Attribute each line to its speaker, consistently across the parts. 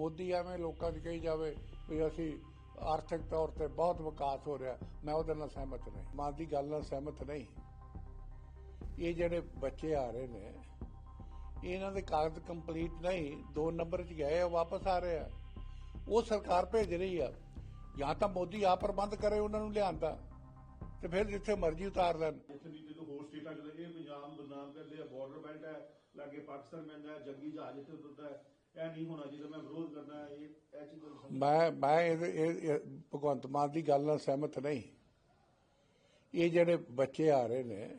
Speaker 1: ਮੋਦੀ ਐਵੇਂ ਲੋਕਾਂ 'ਚ ਕਹੀ ਜਾਵੇ ਵੀ ਅਸੀਂ ਆਰਥਿਕ ਤੌਰ ਤੇ ਬਹੁਤ ਵਿਕਾਸ ਹੋ ਰਿਹਾ, ਮੈਂ ਉਹਦੇ ਨਾਲ ਸਹਿਮਤ ਨਹੀਂ। ਮਾਂ ਦੀ ਗੱਲ ਨਾਲ ਸਹਿਮਤ ਨਹੀਂ। ਇਹ ਜਿਹੜੇ ਬੱਚੇ ਆ ਰਹੇ ਨੇ, ਇਹਨਾਂ ਦੇ ਕਾਗਜ਼ ਕੰਪਲੀਟ ਨਹੀਂ, ਦੋ ਨੰਬਰ 'ਚ ਗਏ ਵਾਪਸ ਆ ਰਹੇ ਆ। ਉਹ ਸਰਕਾਰ ਭੇਜ ਰਹੀ ਆ, ਜਾਂ ਤਾਂ ਮੋਦੀ ਆ ਪ੍ਰਬੰਧ ਕਰੇ ਉਹਨਾਂ ਨੂੰ ਲਿਆਂਦਾ ਤੇ ਫਿਰ ਜਿੱਥੇ ਮਰਜ਼ੀ ਉਤਾਰ ਲੈਣ।
Speaker 2: ਇੱਥੇ ਦੀ ਜਦੋਂ ਹੋਰ ਸਟੇਟਾਂ ਚ ਲੱਗੇ ਪੰਜਾਬ ਬਦਨਾਮ ਕਰਦੇ ਆ ਬਾਰਡਰ ਬੈਲਟ ਹੈ, ਲਾਗੇ ਪਾਕਿਸਤਾਨ ਪੈਂਦਾ ਹੈ, ਜੰਗੀ ਜਹਾਜ਼ ਇੱਥੇ ਉਤਰਦਾ ਹੈ। ਇਹ ਨਹੀਂ ਹੋਣਾ ਚਾਹੀਦਾ, ਮੈਂ ਵਿਰੋਧ ਕਰਦਾ, ਇਹ ਇਹ ਚੀਜ਼
Speaker 1: ਮੈਂ ਮੈਂ ਇਹਦੇ- ਇਹ ਭਗਵੰਤ ਮਾਨ ਦੀ ਗੱਲ ਨਾਲ ਸਹਿਮਤ ਨਹੀਂ। ਇਹ ਜਿਹੜੇ ਬੱਚੇ ਆ ਰਹੇ ਨੇ,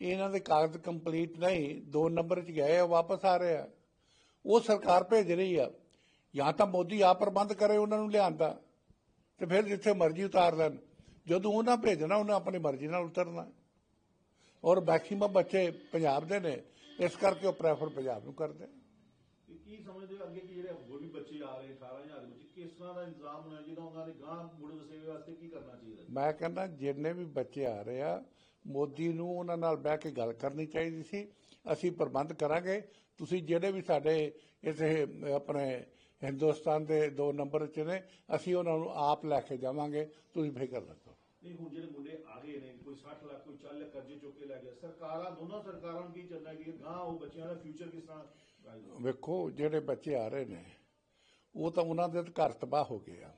Speaker 1: ਇਹਨਾਂ ਦੇ ਕਾਗਜ਼ ਕੰਪਲੀਟ ਨਹੀਂ, ਦੋ ਨੰਬਰ 'ਚ ਗਏ ਆ, ਵਾਪਸ ਆ ਰਹੇ ਆ। ਉਹ ਸਰਕਾਰ ਭੇਜ ਰਹੀ ਆ, ਜਾਂ ਤਾਂ ਮੋਦੀ ਆਪ ਪ੍ਰਬੰਧ ਕਰੇ ਉਹਨਾਂ ਨੂੰ ਲਿਆਂਦਾ ਤੇ ਫਿਰ ਜਿੱਥੇ ਮਰਜ਼ੀ ਉਤਾਰ ਲੈਣ। ਜਦੋਂ ਉਹਨਾਂ ਭੇਜਣਾ, ਉਹਨਾਂ ਆਪਣੀ ਮਰਜ਼ੀ ਨਾਲ ਉਤਰਨਾ। ਔਰ ਮੈਕਸਿਮਮ ਬੱਚੇ ਪੰਜਾਬ ਦੇ ਨੇ, ਇਸ ਕਰਕੇ ਉਹ ਪ੍ਰੈਫਰ ਪੰਜਾਬ ਨੂੰ ਕਰਦੇ
Speaker 2: ਕਿ ਸਮਝਦੇ ਹੋ ਅੱਗੇ ਕਿ ਜਿਹੜੇ ਹੋਰ ਵੀ ਬੱਚੇ ਆ ਰਹੇ 18000 ਦੇ ਵਿੱਚ ਕਿਸ ਤਰ੍ਹਾਂ ਦਾ ਇੰਤਜ਼ਾਮ ਹੋਣਾ ਚਾਹੀਦਾ? ਉਹਨਾਂ ਦੇ ਗਾਂ ਮੁੜ ਵਸੇਵੇ ਵਾਸਤੇ ਕੀ ਕਰਨਾ ਚਾਹੀਦਾ?
Speaker 1: ਮੈਂ ਕਹਿੰਦਾ ਜਿੰਨੇ ਵੀ ਬੱਚੇ ਆ ਰਹੇ ਆ ਮੋਦੀ ਨੂੰ ਉਹਨਾਂ ਨਾਲ ਬਹਿ ਕੇ ਗੱਲ ਕਰਨੀ ਚਾਹੀਦੀ ਸੀ। ਅਸੀਂ ਪ੍ਰਬੰਧ ਕਰਾਂਗੇ। ਤੁਸੀਂ ਜਿਹੜੇ ਵੀ ਸਾਡੇ ਇੱਥੇ ਆਪਣੇ ਹਿੰਦੁਸਤਾਨ ਦੇ ਦੋ ਨੰਬਰ 'ਚ ਨੇ ਅਸੀਂ ਉਹਨਾਂ ਨੂੰ ਆਪ ਲੈ ਕੇ ਜਾਵਾਂਗੇ। ਤੁਸੀਂ ਫਿਕਰ ਨਾ ਕਰੋ।
Speaker 2: ਨਹੀਂ ਹੁਣ ਜਿਹੜੇ ਮੁੰਡੇ ਆ ਗਏ ਨੇ ਕੋਈ 60 ਲੱਖ ਕੋਈ 40 ਲੱਖ ਕਰਜ਼ੇ ਚੁੱਕ ਕੇ ਲੈ ਗਿਆ ਸਰਕਾਰਾਂ ਦੋਨੋਂ ਸਰਕਾਰਾਂ ਨੂੰ ਕੀ ਚਾਹੁੰਦਾ ਕਿ ਗਾਂ ਉਹ ਬੱਚਿਆਂ ਦਾ ਫਿਊਚਰ ਕਿਸ ਤਰ੍ਹਾਂ?
Speaker 1: ਵੇਖੋ ਜਿਹੜੇ ਬੱਚੇ ਆ ਰਹੇ ਨੇ ਉਹ ਤਾਂ ਉਹਨਾਂ ਦੇ ਘਰ ਤਬਾਹ ਹੋ ਗਏ ਆ।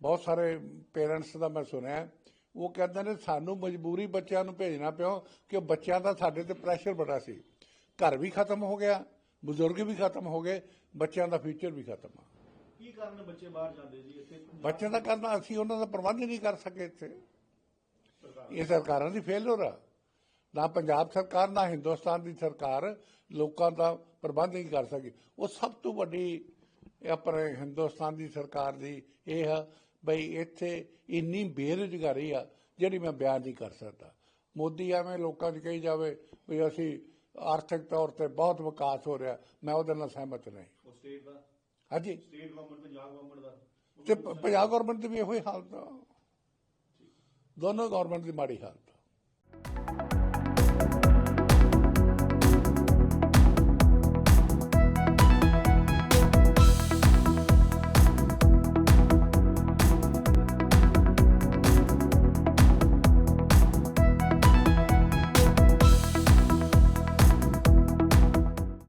Speaker 1: ਬਹੁਤ ਸਾਰੇ ਪੇਰੈਂਟਸ ਦਾ ਮੈਂ ਸੁਣਿਆ ਉਹ ਕਹਿੰਦੇ ਨੇ ਸਾਨੂੰ ਮਜਬੂਰੀ ਬੱਚਿਆਂ ਨੂੰ ਭੇਜਣਾ ਪਿਆ ਕਿ ਬੱਚਿਆਂ ਦਾ ਸਾਡੇ ਤੇ ਪ੍ਰੈਸ਼ਰ ਬੜਾ ਸੀ। ਘਰ ਵੀ ਖਤਮ ਹੋ ਗਿਆ ਬਜ਼ੁਰਗ ਵੀ ਖਤਮ ਹੋ ਗਏ ਬੱਚਿਆਂ ਦਾ ਫਿਊਚਰ ਵੀ ਖਤਮ ਆ।
Speaker 2: ਕੀ ਕਾਰਨ ਬੱਚੇ ਬਾਹਰ ਜਾਂਦੇ ਜੀ ਇੱਥੇ?
Speaker 1: ਬੱਚਿਆਂ ਦਾ ਕਰਨਾ ਅਸੀਂ ਉਹਨਾਂ ਦਾ ਪ੍ਰਬੰਧ ਨਹੀਂ ਕਰ ਸਕੇ ਇੱਥੇ। ਇਹ ਸਰਕਾਰਾਂ ਦੀ ਫੇਲਰ ਆ। ਨਾ ਪੰਜਾਬ ਸਰਕਾਰ ਨਾ ਹਿੰਦੁਸਤਾਨ ਦੀ ਸਰਕਾਰ ਲੋਕਾਂ ਦਾ ਪ੍ਰਬੰਧ ਨਹੀਂ ਕਰ ਸਕੀ। ਉਹ ਸਭ ਤੋਂ ਵੱਡੀ ਆਪਣੇ ਹਿੰਦੁਸਤਾਨ ਦੀ ਸਰਕਾਰ ਦੀ ਇਹ ਆ ਬਈ ਇੱਥੇ ਇੰਨੀ ਬੇਰੁਜ਼ਗਾਰੀ ਆ ਜਿਹੜੀ ਮੈਂ ਬਿਆਨ ਨਹੀਂ ਕਰ ਸਕਦਾ। ਮੋਦੀ ਐਵੇਂ ਲੋਕਾਂ 'ਚ ਕਹੀ ਜਾਵੇ ਵੀ ਅਸੀਂ ਆਰਥਿਕ ਤੌਰ ਤੇ ਬਹੁਤ ਵਿਕਾਸ ਹੋ ਰਿਹਾ ਮੈਂ ਉਹਦੇ ਨਾਲ ਸਹਿਮਤ ਨਹੀਂ।
Speaker 2: ਉਹ ਸਟੇਟ ਦਾ?
Speaker 1: ਹਾਂਜੀ।
Speaker 2: ਸਟੇਟ ਗਵਰਨਮੈਂਟ ਪੰਜਾਬ ਗਵਰਨਮੈਂਟ ਦਾ?
Speaker 1: ਤੇ ਪੰਜਾਬ ਗਵਰਨਮੈਂਟ ਦੀ ਵੀ ਇਹੋ ਹੀ ਹਾਲਤ ਦੋਨੋਂ ਗਵਰਨਮੈਂਟ ਦੀ ਮਾੜੀ ਹਾਲਤ